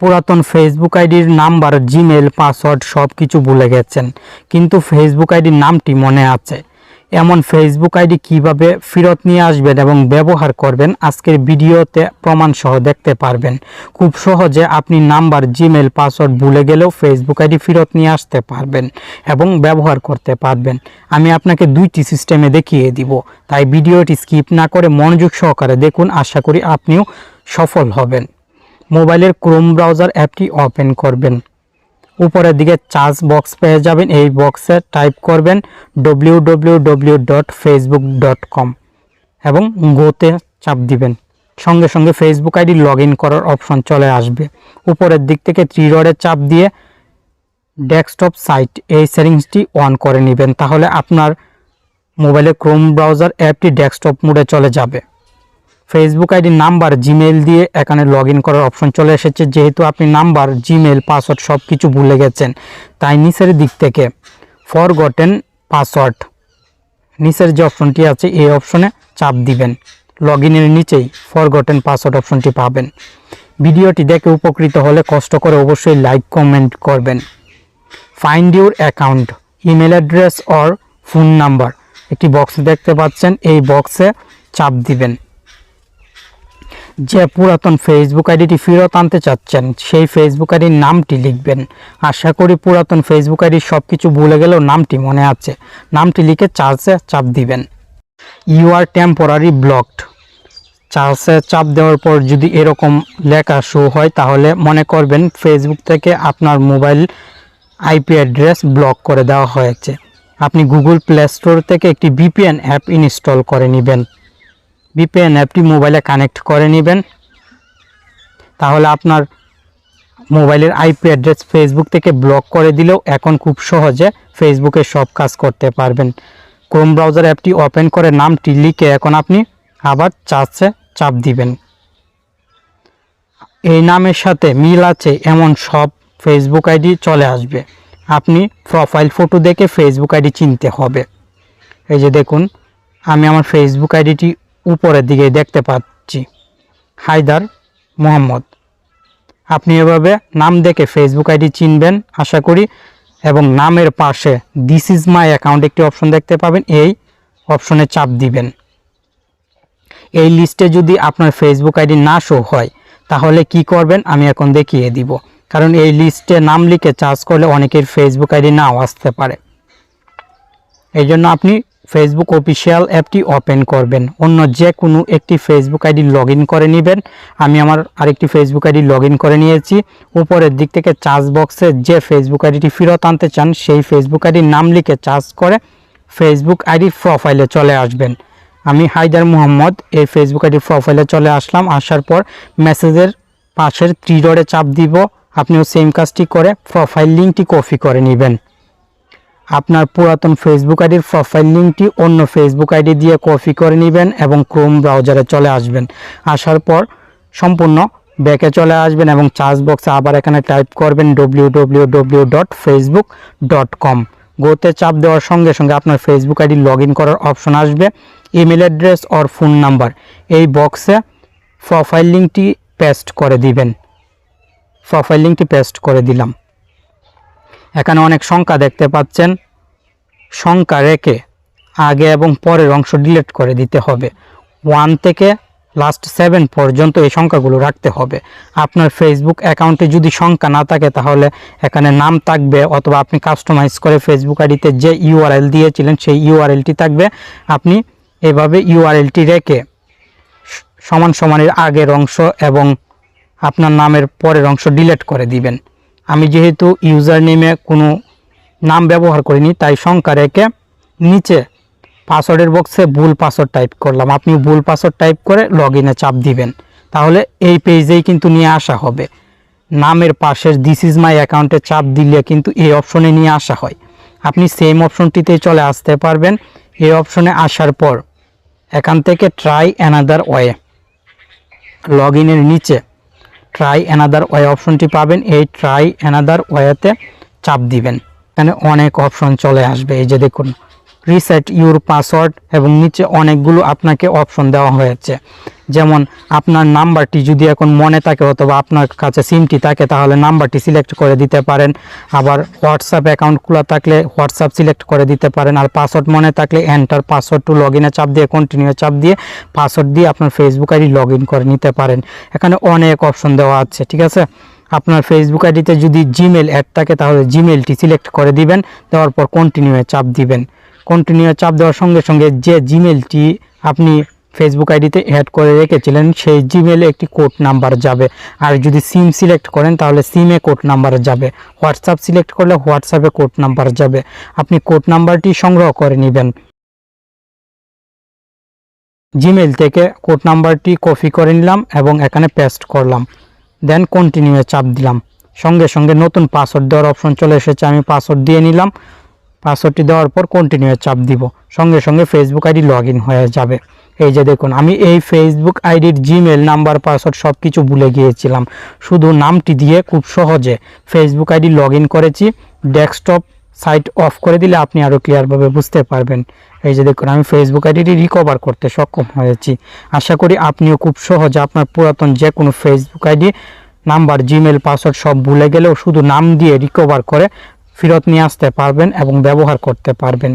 পুরাতন ফেসবুক আইডির number Gmail password সব কিছু ভুলে গেছেন। কিন্তু ফেসবুক আইডির নামটি মনে আছে। এমন ফেসবুক আইডি কীভাবে ফেরত নিয়ে আসবেন এবং ব্যবহার করবেন, আজকের ভিডিওতে প্রমাণ সহ দেখতে পারবেন। খুব সহজে আপনি নাম্বার জিমেল পাসওয়ার্ড ভুলে গেলেও ফেসবুক আইডি ফেরত নিয়ে আসতে পারবেন এবং ব্যবহার করতে পারবেন। আমি আপনাকে দুইটি সিস্টেমে দেখিয়ে দিব। তাই ভিডিওটি স্কিপ না করে মনোযোগ সহকারে দেখুন। আশা করি আপনিও সফল হবেন। মোবাইলের ক্রোম ব্রাউজার অ্যাপটি ওপেন করবেন। উপরের দিকে চার্জ বক্স পেয়ে যাবেন। এই বক্সে টাইপ করবেন W W W dot Facebook dot com এবং গোতে চাপ দিবেন। সঙ্গে সঙ্গে ফেসবুক আইডি লগ করার অপশন চলে আসবে। উপরের দিক থেকে থ্রি রডে চাপ দিয়ে ডেস্কটপ সাইট এই সেটিংসটি অন করে নেবেন। তাহলে আপনার মোবাইলে ক্রোম ব্রাউজার অ্যাপটি ডেস্কটপ মোডে চলে যাবে। ফেসবুক আইডি নাম্বার জিমেল দিয়ে এখানে লগ ইন করার অপশন চলে এসেছে। যেহেতু আপনি নাম্বার জিমেল পাসওয়ার্ড সব কিছু ভুলে গেছেন, তাই নিচের দিক থেকে ফর গটেন পাসওয়ার্ড নিচের যে অপশনটি আছে, এই অপশনে চাপ দিবেন। লগ ইনের নিচেই ফর গটেন পাসওয়ার্ড অপশনটি পাবেন। ভিডিওটি দেখে উপকৃত হলে কষ্ট করে অবশ্যই লাইক কমেন্ট করবেন। Find your account email address or phone number একটি বক্স দেখতে পাচ্ছেন, এই বক্সে চাপ দিবেন। যে পুরাতন ফেসবুক আইডিটি ফেরত আনতে চাচ্ছেন, সেই ফেসবুক আইডির নামটি লিখবেন। আশা করি পুরাতন ফেসবুক আইডির সব কিছু ভুলে গেলেও নামটি মনে আছে। নামটি লিখে চার্জে চাপ দিবেন। ইউ আর টেম্পোরারি ব্লকড চার্জে চাপ দেওয়ার পর যদি এরকম লেখা শো হয়, তাহলে মনে করবেন ফেসবুক থেকে আপনার মোবাইল আইপি অ্যাড্রেস ব্লক করে দেওয়া হয়েছে। আপনি গুগল প্লে স্টোর থেকে একটি বিপিএন অ্যাপ ইনস্টল করে নেবেন। বিপিএন অ্যাপটি মোবাইলে কানেক্ট করে নেবেন। তাহলে আপনার মোবাইলের আইপি অ্যাড্রেস ফেসবুক থেকে ব্লক করে দিলেও এখন খুব সহজে ফেসবুকে সব কাজ করতে পারবেন। ক্রোম ব্রাউজার অ্যাপটি ওপেন করে নামটি লিখে এখন আপনি আবার চার্জে চাপ দিবেন। এই নামের সাথে মিল আছে এমন সব ফেসবুক আইডি চলে আসবে। আপনি প্রোফাইল ফটো দেখে ফেসবুক আইডি চিনতে হবে। এই যে দেখুন, আমি আমার ফেসবুক আইডিটি উপরের দিকে দেখতে পাচ্ছি। হায়দার মোহাম্মদ। আপনি এভাবে নাম দেখে ফেসবুক আইডি চিনবেন, আশা করি, এবং নামের পাশে দিস ইজ মাই অ্যাকাউন্ট একটি অপশন দেখতে পাবেন। এই অপশনে চাপ দিবেন। এই লিস্টে যদি আপনার ফেসবুক আইডি না শো হয়, তাহলে কি করবেন? আমি এখন দেখিয়ে দিব। কারণ এই লিস্টে নাম লিখে চার্জ করলে অনেকের ফেসবুক আইডি নাও আসতে পারে। এই জন্য আপনি ফেসবুক অফিসিয়াল অ্যাপটি ওপেন করবেন। অন্য যে কোনো একটি ফেসবুক আইডি লগ করে নেবেন। আমি আমার আরেকটি ফেসবুক আইডি লগ করে নিয়েছি। উপরের দিক থেকে চার্জ বক্সে যে ফেসবুক আইডিটি ফেরত আনতে চান, সেই ফেসবুক আইডির নাম লিখে চার্জ করে ফেসবুক আইডির প্রোফাইলে চলে আসবেন। আমি হায়দার মোহাম্মদ, এই ফেসবুক আইডির প্রোফাইলে চলে আসলাম। আসার পর মেসেজের পাশের থ্রি ডটে চাপ দিব। আপনিও সেম কাজটি করে প্রোফাইল লিঙ্কটি কপি করে নেবেন। আপনার পুরাতন ফেসবুক আইডির প্রোফাইল লিঙ্কটি অন্য ফেসবুক আইডি দিয়ে কপি করে নেবেন এবং ক্রোম ব্রাউজারে চলে আসবেন। আসার পর সম্পূর্ণ ব্যাকে চলে আসবেন এবং চার্জ বক্সে আবার এখানে টাইপ করবেন W W W dot Facebook dot com গোতে চাপ দেওয়ার সঙ্গে সঙ্গে আপনার ফেসবুক আইডি লগ করার অপশন আসবে email address or phone number এই বক্সে প্রোফাইল লিঙ্কটি পেস্ট করে দিবেন। প্রোফাইল লিঙ্কটি পেস্ট করে দিলাম। এখানে অনেক সংখ্যা দেখতে পাচ্ছেন। সংখ্যা রেখে আগে এবং পরের অংশ ডিলিট করে দিতে হবে। ওয়ান থেকে লাস্ট সেভেন পর্যন্ত এই সংখ্যাগুলো রাখতে হবে। আপনার ফেসবুক অ্যাকাউন্টে যদি সংখ্যা না থাকে, তাহলে এখানে নাম থাকবে অথবা আপনি কাস্টমাইজ করে ফেসবুক আইডিতে যে ইউআরএল দিয়েছিলেন, সেই ইউআরএলটি থাকবে। আপনি এভাবে ইউআরএলটি রেখে সমান সমানের আগের অংশ এবং আপনার নামের পরের অংশ ডিলিট করে দিবেন। আমি যেহেতু ইউজার নেমে কোনো নাম ব্যবহার করিনি, তাই সংখ্যা রেখে নিচে পাসওয়ার্ডের বক্সে ভুল পাসওয়ার্ড টাইপ করলাম। আপনি ভুল পাসওয়ার্ড টাইপ করে লগ চাপ দিবেন। তাহলে এই পেজেই কিন্তু নিয়ে আসা হবে। নামের পাশের দিস ইজ মাই অ্যাকাউন্টে চাপ দিলে কিন্তু এই অপশনে নিয়ে আসা হয়। আপনি সেম অপশনটিতে চলে আসতে পারবেন। এই অপশনে আসার পর এখান থেকে ট্রাই অ্যানাদার ওয়ে লগ ইনের নিচে ট্রাই অ্যানাদার ওয়ে অপশনটি পাবেন। এই ট্রাই অ্যানাদার ওয়েতে চাপ দিবেন। এখানে অনেক অপশন চলে আসবে। এই যে দেখুন রিসেট ইউর পাসওয়ার্ড এবং নিচে অনেকগুলো আপনাকে অপশন দেওয়া হয়েছে। যেমন আপনার নাম্বারটি যদি এখন মনে থাকে অথবা আপনার কাছে সিমটি থাকে, তাহলে নাম্বারটি সিলেক্ট করে দিতে পারেন। আবার হোয়াটসঅ্যাপ অ্যাকাউন্ট খোলা থাকলে হোয়াটসঅ্যাপ সিলেক্ট করে দিতে পারেন। আর পাসওয়ার্ড মনে থাকলে এন্টার পাসওয়ার্ড টু লগ ইনে চাপ দিয়ে কন্টিনিউ চাপ দিয়ে পাসওয়ার্ড দিয়ে আপনার ফেসবুক আইডি লগ করে নিতে পারেন। এখানে অনেক অপশন দেওয়া আছে, ঠিক আছে? আপনার ফেসবুক আইডিতে যদি জিমেল অ্যাড থাকে, তাহলে জিমেলটি সিলেক্ট করে দিবেন, দেওয়ার পর কন্টিনিউয়ে চাপ দিবেন। কন্টিনিউ চাপ দেওয়ার সঙ্গে সঙ্গে যে জিমেলটি আপনি ফেসবুক আইডিতে অ্যাড করে রেখেছিলেন, সেই জিমেলে একটি কোড নাম্বার যাবে। আর যদি সিম সিলেক্ট করেন, তাহলে সিমে কোড নাম্বার যাবে। হোয়াটসঅ্যাপ সিলেক্ট করলে হোয়াটসঅ্যাপে কোড নাম্বার যাবে। আপনি কোড নাম্বারটি সংগ্রহ করে নেবেন। জিমেল থেকে কোড নাম্বারটি কপি করে নিলাম এবং এখানে পেস্ট করলাম। দেন কন্টিনিউয়ে চাপ দিলাম। সঙ্গে সঙ্গে নতুন পাসওয়ার্ড দেওয়ার অপশন চলে এসেছে। আমি পাসওয়ার্ড দিয়ে নিলাম। পাসওয়ার্ডটি দেওয়ার পর কন্টিনিউয়ে চাপ দিব। সঙ্গে সঙ্গে ফেসবুক আইডি লগ হয়ে যাবে। এই যে দেখুন, আমি এই ফেসবুক আইডির জিমেল নাম্বার পাসওয়ার্ড সব কিছু ভুলে গিয়েছিলাম। শুধু নামটি দিয়ে খুব সহজে ফেসবুক আইডি লগ করেছি। ডেস্কটপ সাইট অফ করে দিলে আপনি আরও ক্লিয়ারভাবে বুঝতে পারবেন। এই যে দেখুন, আমি ফেসবুক আইডিটি রিকভার করতে সক্ষম হয়েছি। আশা করি আপনিও খুব সহজে আপনার পুরাতন যে কোনো Facebook ID number Gmail password সব ভুলে গেলেও শুধু নাম দিয়ে রিকভার করে ফেরত নিয়ে আসতে পারবেন এবং ব্যবহার করতে পারবেন।